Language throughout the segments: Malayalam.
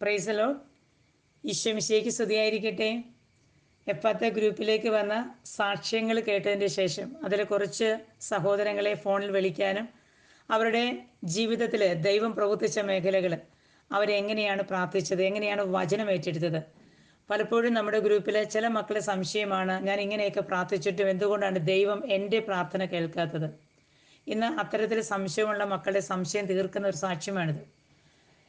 പ്രൈസലോ ഈശ്വമിശേക്ക് സ്തുതിയായിരിക്കട്ടെ. എപ്പാത്ത ഗ്രൂപ്പിലേക്ക് വന്ന സാക്ഷ്യങ്ങൾ കേട്ടതിന് ശേഷം അതിൽ കുറച്ച് സഹോദരങ്ങളെ ഫോണിൽ വിളിക്കാനും അവരുടെ ജീവിതത്തിൽ ദൈവം പ്രവർത്തിച്ച മേഖലകൾ അവരെങ്ങനെയാണ് പ്രാർത്ഥിച്ചത് എങ്ങനെയാണ് വചനം ഏറ്റെടുത്തത്. പലപ്പോഴും നമ്മുടെ ഗ്രൂപ്പിലെ ചില മക്കളെ സംശയമാണ് ഞാൻ ഇങ്ങനെയൊക്കെ പ്രാർത്ഥിച്ചിട്ടും എന്തുകൊണ്ടാണ് ദൈവം എന്റെ പ്രാർത്ഥന കേൾക്കാത്തത്? ഇന്ന് അത്തരത്തിൽ സംശയമുള്ള മക്കളുടെ സംശയം തീർക്കുന്ന ഒരു സാക്ഷ്യമാണിത്.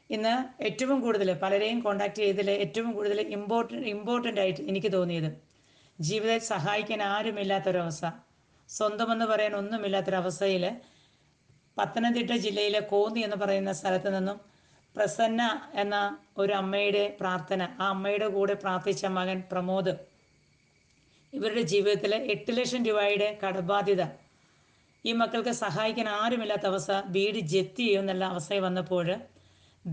ഇന്ന് ഏറ്റവും കൂടുതൽ പലരെയും കോണ്ടാക്ട് ചെയ്തതിൽ ഏറ്റവും കൂടുതൽ ഇമ്പോർട്ടന്റ് ഇമ്പോർട്ടന്റ് ആയിട്ട് എനിക്ക് തോന്നിയത് ജീവിതത്തിൽ സഹായിക്കാൻ ആരുമില്ലാത്തൊരവസ്ഥ. സ്വന്തമെന്ന് പറയാൻ ഒന്നുമില്ലാത്തൊരവസ്ഥയിൽ പത്തനംതിട്ട ജില്ലയിലെ കോന്നി എന്ന് പറയുന്ന സ്ഥലത്ത് നിന്നും പ്രസന്ന എന്ന ഒരു അമ്മയുടെ പ്രാർത്ഥന ആ അമ്മയുടെ കൂടെ പ്രാർത്ഥിച്ച മകൻ പ്രമോദ് ഇവരുടെ ജീവിതത്തിൽ എട്ട് ലക്ഷം രൂപയുടെ കടബാധ്യത. ഈ മക്കൾക്ക് സഹായിക്കാൻ ആരുമില്ലാത്ത അവസ്ഥ വീട് ജപ്തി ചെയ്യുമെന്നുള്ള അവസ്ഥയിൽ വന്നപ്പോൾ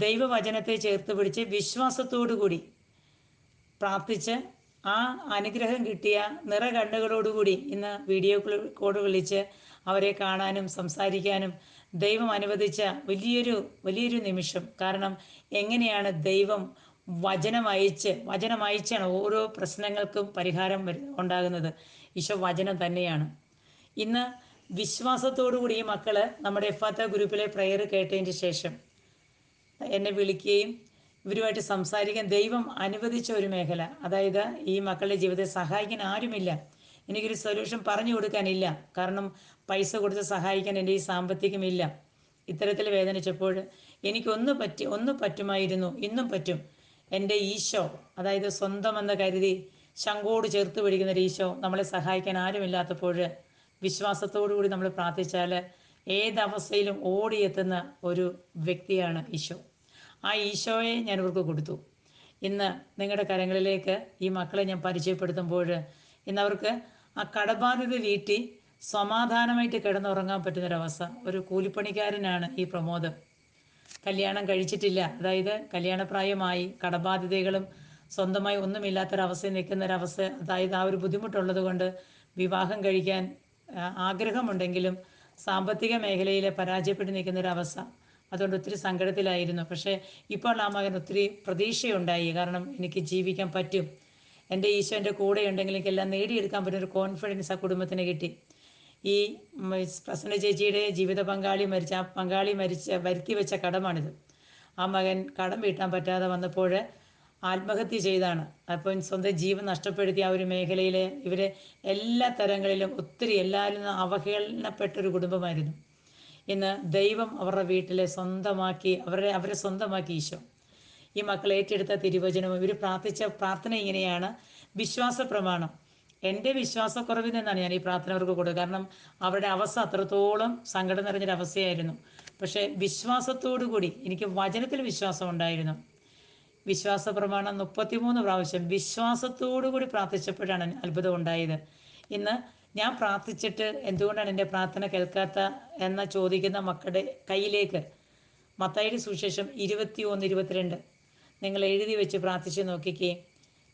ദൈവവചനത്തെ ചേർത്ത് പിടിച്ച് വിശ്വാസത്തോടു കൂടി പ്രാർത്ഥിച്ച് ആ അനുഗ്രഹം കിട്ടിയ നിറ കണ്ണുകളോടുകൂടി ഇന്ന് വീഡിയോ കോഡ് വിളിച്ച് അവരെ കാണാനും സംസാരിക്കാനും ദൈവം അനുവദിച്ച വലിയൊരു വലിയൊരു നിമിഷം. കാരണം എങ്ങനെയാണ് ദൈവം വചനം അയച്ച് വചനം അയച്ചാണ് ഓരോ പ്രശ്നങ്ങൾക്കും പരിഹാരം ഉണ്ടാകുന്നത്. ഈശോ വചനം തന്നെയാണ്. ഇന്ന് വിശ്വാസത്തോടു കൂടി ഈ മക്കൾ നമ്മുടെ എഫാത്ത ഗ്രൂപ്പിലെ പ്രെയർ കേട്ടതിന് ശേഷം എന്നെ വിളിക്കുകയും ഇവരുമായിട്ട് സംസാരിക്കാൻ ദൈവം അനുവദിച്ച ഒരു മേഖല. അതായത് ഈ മക്കളുടെ ജീവിതത്തെ സഹായിക്കാൻ ആരുമില്ല. എനിക്കൊരു സൊല്യൂഷൻ പറഞ്ഞു കൊടുക്കാനില്ല. കാരണം പൈസ കൊടുത്ത് സഹായിക്കാൻ എന്റെ ഈ സാമ്പത്തികമില്ല. ഇത്തരത്തിൽ വേദനിച്ചപ്പോൾ എനിക്കൊന്ന് പറ്റി ഒന്ന് പറ്റുമായിരുന്നു. ഇന്നും പറ്റും. എന്റെ ഈശോ അതായത് സ്വന്തമെന്ന് കരുതി ശങ്കോട് ചേർത്ത് പിടിക്കുന്ന ഒരു ഈശോ നമ്മളെ സഹായിക്കാൻ ആരുമില്ലാത്തപ്പോൾ കൂടി നമ്മൾ പ്രാർത്ഥിച്ചാൽ ഏതവസ്ഥയിലും ഓടിയെത്തുന്ന ഒരു വ്യക്തിയാണ് ഈശോ. ആ ഈശോയെ ഞാൻ ഇവർക്ക് കൊടുത്തു. ഇന്ന് നിങ്ങളുടെ കരങ്ങളിലേക്ക് ഈ മക്കളെ ഞാൻ പരിചയപ്പെടുത്തുമ്പോൾ ഇന്ന് അവർക്ക് ആ കടബാധ്യത വീട്ടി സമാധാനമായിട്ട് കിടന്നുറങ്ങാൻ പറ്റുന്നൊരവസ്ഥ. ഒരു കൂലിപ്പണിക്കാരനാണ് ഈ പ്രമോദ്. കല്യാണം കഴിച്ചിട്ടില്ല. അതായത് കല്യാണപ്രായമായി കടബാധ്യതകളും സ്വന്തമായി ഒന്നുമില്ലാത്തൊരവസ്ഥയിൽ നിൽക്കുന്നൊരവസ്ഥ. അതായത് ആ ഒരു ബുദ്ധിമുട്ടുള്ളത് കൊണ്ട് വിവാഹം കഴിക്കാൻ ആഗ്രഹമുണ്ടെങ്കിലും സാമ്പത്തിക മേഖലയിലെ പരാജയപ്പെട്ട് നിൽക്കുന്ന ഒരവസ്ഥ അതുകൊണ്ട് ഒത്തിരി സങ്കടത്തിലായിരുന്നു. പക്ഷേ ഇപ്പോൾ ആ മകൻ ഒത്തിരി പ്രതീക്ഷയുണ്ടായി. കാരണം എനിക്ക് ജീവിക്കാൻ പറ്റും. എന്റെ ഈശോ എന്റെ കൂടെ ഉണ്ടെങ്കിൽ എനിക്കെല്ലാം നേടിയെടുക്കാൻ പറ്റുന്ന ഒരു കോൺഫിഡൻസ് ആ കുടുംബത്തിന് കിട്ടി. ഈ പ്രസന്ന ചേച്ചിയുടെ ജീവിത പങ്കാളി മരിച്ച ആ പങ്കാളി മരിച്ച വരുത്തി വെച്ച കടമാണിത്. ആ മകൻ കടം വീട്ടാൻ പറ്റാതെ വന്നപ്പോൾ ആത്മഹത്യ ചെയ്താണ്. അപ്പം സ്വന്തം ജീവൻ നഷ്ടപ്പെടുത്തി ആ ഒരു മേഖലയിലെ ഇവരെ എല്ലാ തരങ്ങളിലും ഒത്തിരി എല്ലാവരും അവഹേളനപ്പെട്ട ഒരു കുടുംബമായിരുന്നു. ഇന്ന് ദൈവം അവരുടെ വീട്ടിലെ സ്വന്തമാക്കി അവരെ അവരെ സ്വന്തമാക്കി ഈശോ. ഈ മക്കൾ ഏറ്റെടുത്ത തിരുവചനവും ഇവർ പ്രാർത്ഥിച്ച പ്രാർത്ഥന ഇങ്ങനെയാണ്. വിശ്വാസ പ്രമാണം. എന്റെ വിശ്വാസക്കുറവിൽ നിന്നാണ് ഞാൻ ഈ പ്രാർത്ഥന അവർക്ക് കൊടുക്കുക. കാരണം അവരുടെ അവസ്ഥ അത്രത്തോളം സങ്കടം നിറഞ്ഞൊരു അവസ്ഥയായിരുന്നു. പക്ഷേ വിശ്വാസത്തോടു കൂടി എനിക്ക് വചനത്തിൽ വിശ്വാസം ഉണ്ടായിരുന്നു. വിശ്വാസ പ്രമാണം മുപ്പത്തിമൂന്ന് പ്രാവശ്യം വിശ്വാസത്തോടു കൂടി പ്രാർത്ഥിച്ചപ്പോഴാണ് അത്ഭുതം ഉണ്ടായത്. ഇന്ന് ഞാൻ പ്രാർത്ഥിച്ചിട്ട് എന്തുകൊണ്ടാണ് എന്റെ പ്രാർത്ഥന കേൾക്കാത്ത എന്ന ചോദിക്കുന്ന മക്കളുടെ കയ്യിലേക്ക് മത്തായിയുടെ സുശേഷം ഇരുപത്തി ഒന്ന് ഇരുപത്തിരണ്ട്. നിങ്ങൾ എഴുതി വെച്ച് പ്രാർത്ഥിച്ച് നോക്കിക്കേ.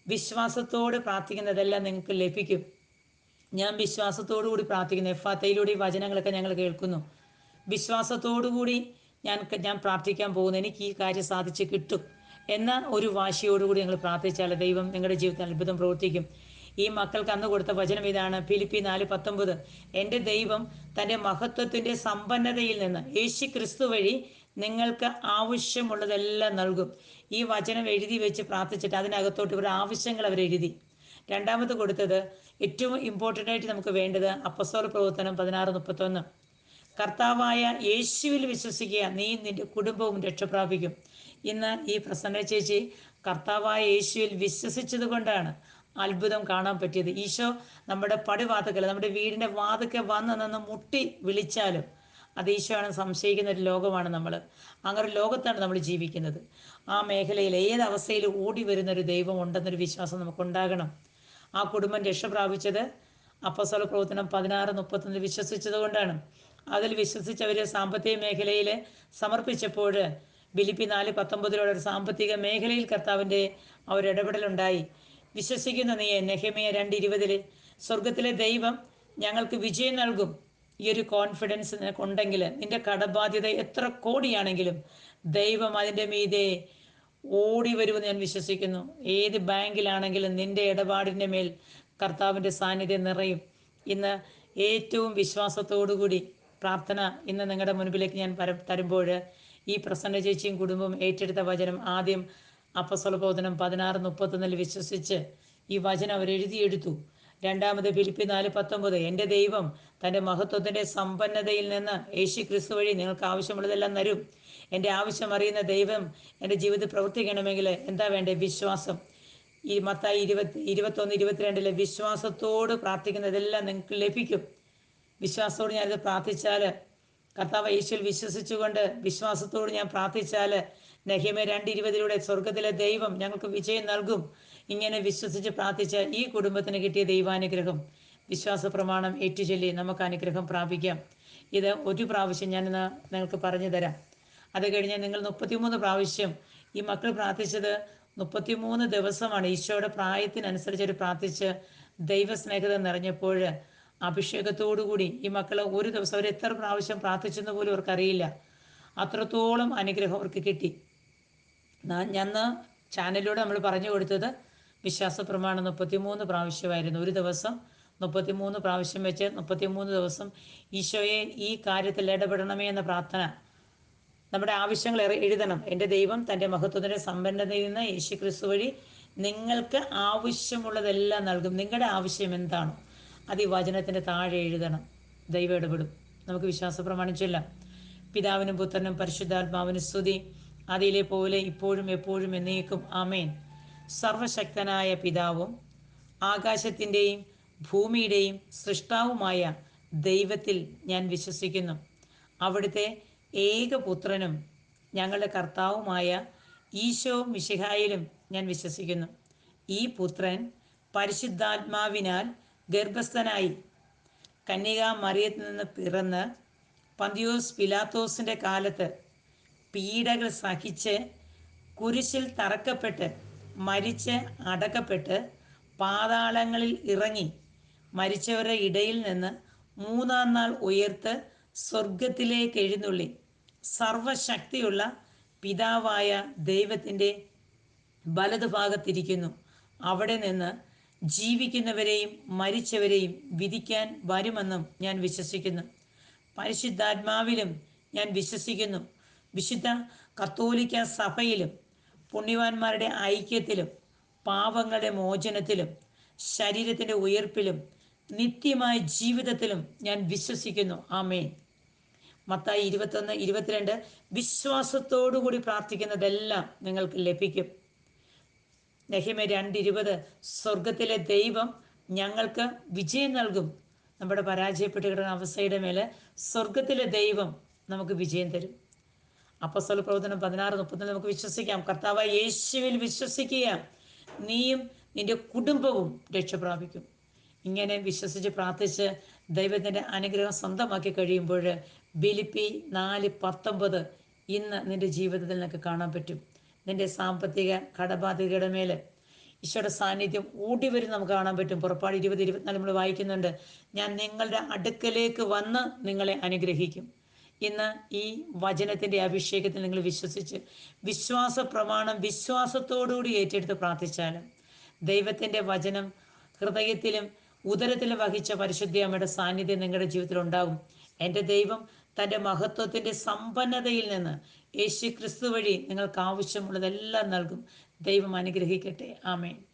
വിശ്വാസത്തോട് പ്രാർത്ഥിക്കുന്നതെല്ലാം നിങ്ങൾക്ക് ലഭിക്കും. ഞാൻ വിശ്വാസത്തോടു കൂടി പ്രാർത്ഥിക്കുന്നു. എഫാത്തയിലൂടെ ഈ വചനങ്ങളൊക്കെ ഞങ്ങൾ കേൾക്കുന്നു. വിശ്വാസത്തോടുകൂടി ഞാൻ ഞാൻ പ്രാർത്ഥിക്കാൻ പോകുന്നു. എനിക്ക് ഈ കാര്യം സാധിച്ച് കിട്ടും എന്ന ഒരു വാശിയോടുകൂടി നിങ്ങൾ പ്രാർത്ഥിച്ചാൽ ദൈവം നിങ്ങളുടെ ജീവിതത്തിൽ അത്ഭുതം പ്രവർത്തിക്കും. ഈ മക്കൾക്ക് അന്ന് കൊടുത്ത വചനം ഇതാണ്. ഫിലിപ്പി നാല് പത്തൊമ്പത്. എന്റെ ദൈവം തന്റെ മഹത്വത്തിന്റെ സമ്പന്നതയിൽ നിന്ന് യേശു ക്രിസ്തു വഴി നിങ്ങൾക്ക് ആവശ്യമുള്ളതെല്ലാം നൽകും. ഈ വചനം എഴുതി വെച്ച് പ്രാർത്ഥിച്ചിട്ട് അതിനകത്തോട്ട് ഇവരുടെ ആവശ്യങ്ങൾ അവർ എഴുതി. രണ്ടാമത് കൊടുത്തത് ഏറ്റവും ഇമ്പോർട്ടന്റ് ആയിട്ട് നമുക്ക് വേണ്ടത് അപ്പസ്തോല പ്രവർത്തനം പതിനാറ് മുപ്പത്തൊന്ന്. കർത്താവായ യേശുവിൽ വിശ്വസിക്കുക നീ നിന്റെ കുടുംബവും രക്ഷപ്രാപിക്കും ഇന്ന് ഈ പ്രസന്ന ചേച്ചി കർത്താവായ യേശുവിൽ വിശ്വസിച്ചത് കൊണ്ടാണ് അത്ഭുതം കാണാൻ പറ്റിയത്. ഈശോ നമ്മുടെ പടിവാതുക്കൽ നമ്മുടെ വീടിന്റെ വാതുക്കെ വന്ന് നിന്ന് മുട്ടി വിളിച്ചാലും അത് ഈശോയാണ് സംശയിക്കുന്ന ഒരു ലോകമാണ് നമ്മൾ അങ്ങനെ ഒരു ലോകത്താണ് നമ്മൾ ജീവിക്കുന്നത്. ആ മേഖലയിൽ ഏത് അവസ്ഥയിൽ ഓടി വരുന്ന ഒരു ദൈവം ഉണ്ടെന്നൊരു വിശ്വാസം നമുക്കുണ്ടാകണം. ആ കുടുംബം രക്ഷ പ്രാപിച്ചത് അപ്പസ്വല പ്രവർത്തനം പതിനാറ് മുപ്പത്തൊന്ന് വിശ്വസിച്ചത് കൊണ്ടാണ് അതിൽ വിശ്വസിച്ചവർ സാമ്പത്തിക മേഖലയിൽ സമർപ്പിച്ചപ്പോൾ ബിലിപ്പി നാല് പത്തൊമ്പതിലൂടെ ഒരു സാമ്പത്തിക മേഖലയിൽ കർത്താവിന്റെ ആ ഒരു ഇടപെടലുണ്ടായി. വിശ്വസിക്കുന്ന നീ നെഹമിയ രണ്ട് ഇരുപതിൽ സ്വർഗത്തിലെ ദൈവം ഞങ്ങൾക്ക് വിജയം നൽകും. ഈ ഒരു കോൺഫിഡൻസ് നിനക്കുണ്ടെങ്കിൽ നിന്റെ കടബാധ്യത എത്ര കോടിയാണെങ്കിലും ദൈവം അതിന്റെ മീതെ ഓടി വരുമെന്ന് ഞാൻ വിശ്വസിക്കുന്നു. ഏത് ബാങ്കിലാണെങ്കിലും നിന്റെ ഇടപാടിന്റെ മേൽ കർത്താവിന്റെ സാന്നിധ്യം നിറയും. ഇന്ന് ഏറ്റവും വിശ്വാസത്തോടുകൂടി പ്രാർത്ഥന ഇന്ന് നിങ്ങളുടെ മുൻപിലേക്ക് ഞാൻ തരുമ്പോൾ ഈ പ്രസന്ന ചേച്ചിയും കുടുംബവും ഏറ്റെടുത്ത വചനം ആദ്യം അപ്പസ്വലബോധനം പതിനാറ് മുപ്പത്തൊന്നിൽ വിശ്വസിച്ച് ഈ വചനം അവർ എഴുതിയെടുത്തു. രണ്ടാമത് ഫിലിപ്പി നാല് പത്തൊമ്പത് എന്റെ ദൈവം തന്റെ മഹത്വത്തിന്റെ സമ്പന്നതയിൽ നിന്ന് യേശു ക്രിസ്തു വഴി നിങ്ങൾക്ക് ആവശ്യമുള്ളതെല്ലാം തരും. എന്റെ ആവശ്യം അറിയുന്ന ദൈവം എന്റെ ജീവിതത്തിൽ പ്രവർത്തിക്കണമെങ്കിൽ എന്താ വേണ്ടേ? വിശ്വാസം. ഈ മത്തായി ഇരുപത്തി ഇരുപത്തൊന്ന് ഇരുപത്തിരണ്ടിലെ വിശ്വാസത്തോട് പ്രാർത്ഥിക്കുന്നതെല്ലാം നിങ്ങൾക്ക് ലഭിക്കും. വിശ്വാസത്തോട് ഞാനിത് പ്രാർത്ഥിച്ചാൽ കർത്താവ് യേശുവിൽ വിശ്വസിച്ചുകൊണ്ട് വിശ്വാസത്തോട് ഞാൻ പ്രാർത്ഥിച്ചാൽ നഹിമ രണ്ട് ഇരുപതിലൂടെ സ്വർഗത്തിലെ ദൈവം ഞങ്ങൾക്ക് വിജയം നൽകും. ഇങ്ങനെ വിശ്വസിച്ച് പ്രാർത്ഥിച്ച ഈ കുടുംബത്തിന് കിട്ടിയ ദൈവാനുഗ്രഹം വിശ്വാസ പ്രമാണം ഏറ്റുചൊല്ലി നമുക്ക് അനുഗ്രഹം പ്രാപിക്കാം. ഇത് ഒരു പ്രാവശ്യം ഞാൻ നിങ്ങൾക്ക് പറഞ്ഞു തരാം. അത് കഴിഞ്ഞ് നിങ്ങൾ മുപ്പത്തിമൂന്ന് പ്രാവശ്യം ഈ മക്കൾ പ്രാർത്ഥിച്ചത് മുപ്പത്തിമൂന്ന് ദിവസമാണ് ഈശോയുടെ പ്രായത്തിനനുസരിച്ച് ഒരു പ്രാർത്ഥിച്ച് ദൈവസ്നേഹത നിറഞ്ഞപ്പോൾ അഭിഷേകത്തോടുകൂടി ഈ മക്കൾ ഒരു ദിവസം അവർ എത്ര പ്രാവശ്യം പ്രാർത്ഥിച്ചെന്ന് പോലും അവർക്കറിയില്ല. അത്രത്തോളം അനുഗ്രഹം അവർക്ക് കിട്ടി. ഞാൻ ചാനലിലൂടെ നമ്മൾ പറഞ്ഞു കൊടുത്തത് വിശ്വാസ പ്രമാണം മുപ്പത്തിമൂന്ന് പ്രാവശ്യമായിരുന്നു. ഒരു ദിവസം മുപ്പത്തിമൂന്ന് പ്രാവശ്യം വെച്ച് മുപ്പത്തിമൂന്ന് ദിവസം ഈശോയെ ഈ കാര്യത്തിൽ ഇടപെടണമേ എന്ന പ്രാർത്ഥന. നമ്മുടെ ആവശ്യങ്ങൾ എഴുതണം. എന്റെ ദൈവം തന്റെ മഹത്വത്തിന്റെ സമ്പന്നതയിൽ നിന്ന് യേശു ക്രിസ്തു വഴി നിങ്ങൾക്ക് ആവശ്യമുള്ളതെല്ലാം നൽകും. നിങ്ങളുടെ ആവശ്യം എന്താണോ? അത് ഈ വചനത്തിന്റെ താഴെ എഴുതണം. ദൈവം ഇടപെടും. നമുക്ക് വിശ്വാസ പ്രമാണിച്ചില്ല. പിതാവിനും പുത്രനും പരിശുദ്ധാത്മാവിനും സ്തുതി. അതിലെ പോലെ ഇപ്പോഴും എപ്പോഴും എന്നേക്കും. ആമേൻ. സർവശക്തനായ പിതാവും ആകാശത്തിന്റെയും ഭൂമിയുടെയും സൃഷ്ടാവുമായ ദൈവത്തിൽ ഞാൻ വിശ്വസിക്കുന്നു. അവിടുത്തെ ഏകപുത്രനും ഞങ്ങളുടെ കർത്താവുമായ ഈശോ മിശിഹായിലും ഞാൻ വിശ്വസിക്കുന്നു. ഈ പുത്രൻ പരിശുദ്ധാത്മാവിനാൽ ഗർഭസ്ഥനായി. കന്യക മറിയത്തിൽ നിന്ന് പിറന്ന് പന്തിയോസ് പിലാത്തോസിന്റെ കാലത്ത് പീഡകൾ സഹിച്ച് കുരിശിൽ തറക്കപ്പെട്ട് മരിച്ച് അടക്കപ്പെട്ട് പാതാളങ്ങളിൽ ഇറങ്ങി മരിച്ചവരുടെ ഇടയിൽ നിന്ന് മൂന്നാം നാൾ ഉയർത്ത് സ്വർഗത്തിലേക്ക് എഴുന്നള്ളി. സർവശക്തിയുള്ള പിതാവായ ദൈവത്തിന്റെ വലതുഭാഗത്തിരിക്കുന്നു. അവിടെ നിന്ന് ജീവിക്കുന്നവരെയും മരിച്ചവരെയും വിധിക്കാൻ വരുമെന്നും ഞാൻ വിശ്വസിക്കുന്നു. പരിശുദ്ധാത്മാവിലും ഞാൻ വിശ്വസിക്കുന്നു. വിശുദ്ധ കത്തോലിക്ക സഭയിലും പുണ്യവാന്മാരുടെ ഐക്യത്തിലും പാപങ്ങളുടെ മോചനത്തിലും ശരീരത്തിന്റെ ഉയർപ്പിലും നിത്യമായ ജീവിതത്തിലും ഞാൻ വിശ്വസിക്കുന്നു. ആമേൻ. മത്തായി ഇരുപത്തൊന്ന് ഇരുപത്തിരണ്ട് വിശ്വാസത്തോടുകൂടി പ്രാർത്ഥിക്കുന്നതെല്ലാം നിങ്ങൾക്ക് ലഭിക്കും. നെഹിമ രണ്ടിരുപത് സ്വർഗത്തിലെ ദൈവം ഞങ്ങൾക്ക് വിജയം നൽകും. നമ്മുടെ പരാജയപ്പെട്ട് കിടക്കുന്ന അവസ്ഥയുടെ മേലെ സ്വർഗത്തിലെ ദൈവം നമുക്ക് വിജയം തരും. അപ്പസ്വല പ്രവർത്തനം പതിനാറ് മുപ്പത്തി നമുക്ക് വിശ്വസിക്കാം. കർത്താവ് യേശുവിൽ വിശ്വസിക്കുക. നീയും നിന്റെ കുടുംബവും രക്ഷപ്രാപിക്കും ഇങ്ങനെ വിശ്വസിച്ച് പ്രാർത്ഥിച്ച് ദൈവത്തിന്റെ അനുഗ്രഹം സ്വന്തമാക്കി കഴിയുമ്പോൾ ബിലിപ്പി നാല് പത്തൊമ്പത് ഇന്ന് നിന്റെ ജീവിതത്തിൽ നിനക്ക് കാണാൻ പറ്റും. നിന്റെ സാമ്പത്തിക കടബാധ്യതയുടെ മേൽ ഈശോയുടെ സാന്നിധ്യം ഊട്ടി വരും നമുക്ക് കാണാൻ പറ്റും. പുറപ്പാട് ഇരുപത് ഇരുപത്തിനാല് നമ്മൾ വായിക്കുന്നുണ്ട്. ഞാൻ നിങ്ങളുടെ അടുക്കലേക്ക് വന്ന് നിങ്ങളെ അനുഗ്രഹിക്കും. ഇന്ന് ഈ വചനത്തിന്റെ അഭിഷേകത്തിൽ നിങ്ങൾ വിശ്വസിച്ച് വിശ്വാസ പ്രമാണം വിശ്വാസത്തോടുകൂടി ഏറ്റെടുത്ത് പ്രാർത്ഥിച്ചാലും ദൈവത്തിന്റെ വചനം ഹൃദയത്തിലും ഉദരത്തിലും വഹിച്ച പരിശുദ്ധി അമ്മയുടെ സാന്നിധ്യം നിങ്ങളുടെ ജീവിതത്തിൽ ഉണ്ടാകും. എന്റെ ദൈവം തന്റെ മഹത്വത്തിന്റെ സമ്പന്നതയിൽ നിന്ന് യേശു ക്രിസ്തു വഴി നിങ്ങൾക്ക് ആവശ്യമുള്ളതെല്ലാം നൽകും. ദൈവം അനുഗ്രഹിക്കട്ടെ. ആമേൻ.